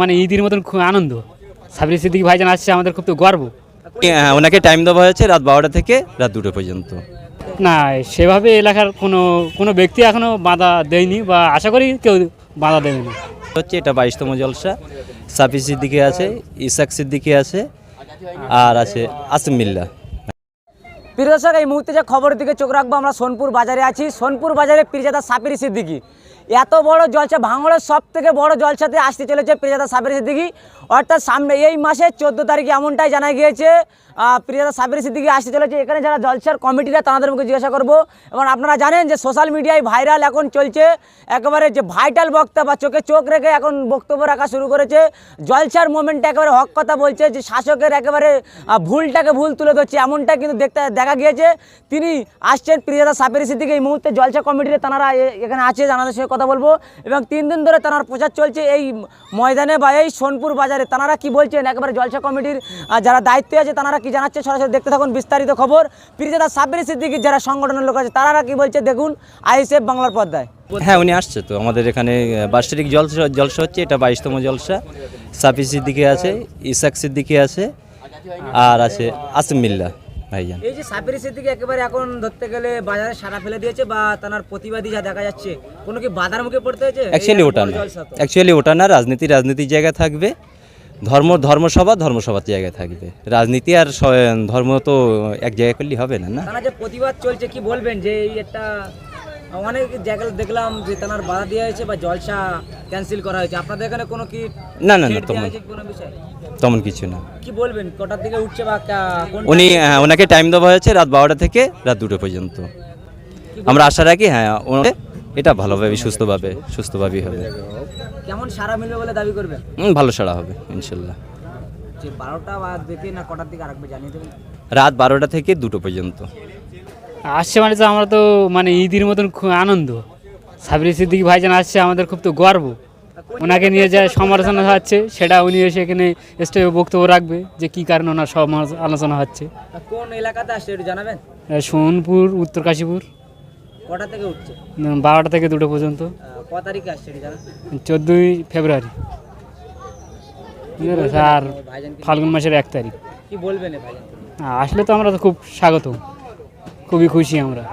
মানে ঈদের মতন খুব আনন্দ। সাবরি সিদ্দিকি ভাইজান আসছে আমাদের খুব তো গর্ব। হ্যাঁ ওনাকে টাইম দেওয়া হয়েছে রাত বারোটা থেকে রাত দুটো পর্যন্ত। না সেভাবে এলাকার কোনো কোনো ব্যক্তি এখনও বাধা দেয়নি বা আশা করি কেউ বাধা দেবে না। হচ্ছে এটা বাইশতম জলসা। সাফি সিদ্দিকি আছে ইসাক সিদ্দিকি আছে আর আছে আসিম মিল্লা। প্রিয় দর্শক এই মুহূর্তে যে খবরের দিকে চোখ রাখব আমরা সোনপুর বাজারে আছি। সোনপুর বাজারে পীরজাদা সাপির সিদ্দিকি। এত বড় জলসা ভাঙড়ের সব থেকে বড় জলসাতে আসতে চলেছে পীরজাদা সাপির সিদ্দিকি। অর্থাৎ সামনে এই মাসের চোদ্দ তারিখে এমনটাই জানা গিয়েছে আহ, প্রিয়তা সাবির সিদ্দিকি আসতে চলেছে। এখানে যারা জলসার কমিটিরা তাদের মুখে জিজ্ঞাসা করব। এবং আপনারা জানেন যে সোশ্যাল মিডিয়ায় ভাইরাল এখন চলছে। একেবারে যে ভাইটাল বক্তা বা চোখে চোখ রেখে এখন বক্তব্য রাখা শুরু করেছে। জলসার মোমেন্টে একেবারে হক কথা বলছে যে শাসকের একেবারে ভুলটাকে ভুল তুলে ধরছে এমনটা কিন্তু দেখতে দেখা গিয়েছে। তিনি আসছেন প্রিয়তা সাপের সিদ্দিকি। এই মুহূর্তে জলসা কমিটিতে তারা এখানে আছে জানাদের সঙ্গে কথা বলব। এবং তিন দিন ধরে তার প্রচার চলছে এই ময়দানে বা এই সোনপুর বাজারে। তারা কি বলছেন? একেবারে জলসা কমিটির যারা দায়িত্বে আছে তারা কি জানাচ্ছে? সরাসরি দেখতে থাকুন বিস্তারিত খবর। প্রিয়তা সাপের সিদ্দিকির যারা সংগঠনের লোক আছে তারা কি বলছে? দেখুন আইএসএফ বাংলার পর্দায়। হ্যাঁ উনি আসছে তো। আমাদের এখানে বার্ষিক জলসা জলসা হচ্ছে, এটা বাইশতম জলসা। সাফি সিদ্দিকি আছে, ইসাক সিদ্দিকি আছে, আর আছে আসিম মিল্লা। ভাইজান। এই যে সাবির সিদ্দিকি একেবারে এখন ধরতে গেলে বাজারে সারা ফেলে দিয়েছে বা তার প্রতিবাদী যা দেখা যাচ্ছে কোনো কি বাধার মুখে পড়তে হয়েছে? অ্যাকচুয়ালি ওটা না। অ্যাকচুয়ালি ওটা না রাজনীতি রাজনীতির জায়গায় থাকবে। ধর্ম ধর্মসভা ধর্মসভার জায়গায় থাকবে। রাজনীতি আর ধর্ম তো এক জায়গায় করলে হবে না না? তারা যে প্রতিবাদ চলছে কি বলবেন যে এই একটা অনেক জায়গা দেখলাম যে তার বাধা দেওয়া হয়েছে বা জলসা ক্যান্সেল করা হয়েছে। আপনাদের এখানে কোনো কি না না না তেমন তেমন কিছু না। কি বলবেন? কটার দিকে উঠছে বা উনি হ্যাঁ, ওনাকে টাইম দেওয়া হয়েছে রাত বারোটা থেকে রাত দুটো পর্যন্ত। আমরা আশা রাখি হ্যাঁ এটা ভালোভাবে সুস্থভাবে সুস্থভাবেই হবে। কেমন সারা মিলবে বলে দাবি করবেন? হুম, ভালো সাড়া হবে ইনশাল্লাহ। যে বারোটা বা দিকে না কটার দিকে আরেকবার জানিয়ে দেবেন? রাত বারোটা থেকে দুটো পর্যন্ত। আসছে মানে তো আমরা তো মানে ঈদের মতন খুব আনন্দ। সাবরি সিদ্দিকি ভাইজান আসছে আমাদের খুব তো গর্ব। ওনাকে নিয়ে যা সমালোচনা হচ্ছে সেটা উনি এসে এখানে স্টেজে বক্তব্য রাখবে যে কী কারণে ওনার সব আলোচনা হচ্ছে কোন এলাকাতে আসছে একটু জানাবেন? সোনপুর উত্তর কাশীপুর। কটা থেকে উঠছে? বারোটা থেকে দুটো পর্যন্ত। ক তারিখে আসছে চোদ্দোই ফেব্রুয়ারি। আর ফাল্গুন মাসের এক তারিখ। কি বলবেন? আসলে তো আমরা তো খুব স্বাগত খুবই খুশি আমরা।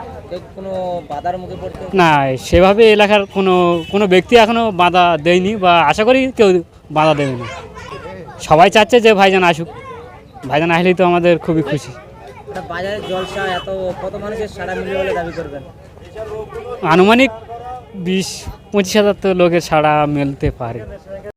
কোনো বাধার মুখে পড়তে? না সেভাবে এলাকার কোনো কোনো ব্যক্তি এখনও বাধা দেয়নি বা আশা করি কেউ বাধা দেবে না। সবাই চাচ্ছে যে ভাইজান আসুক। ভাইজান আসলেই তো আমাদের খুবই খুশি। বাজারে জলসা এত কত মানুষের সারা মিলবে বলে দাবি করবেন? আনুমানিক বিশ পঁচিশ হাজার তো লোকের সাড়া মেলতে পারে।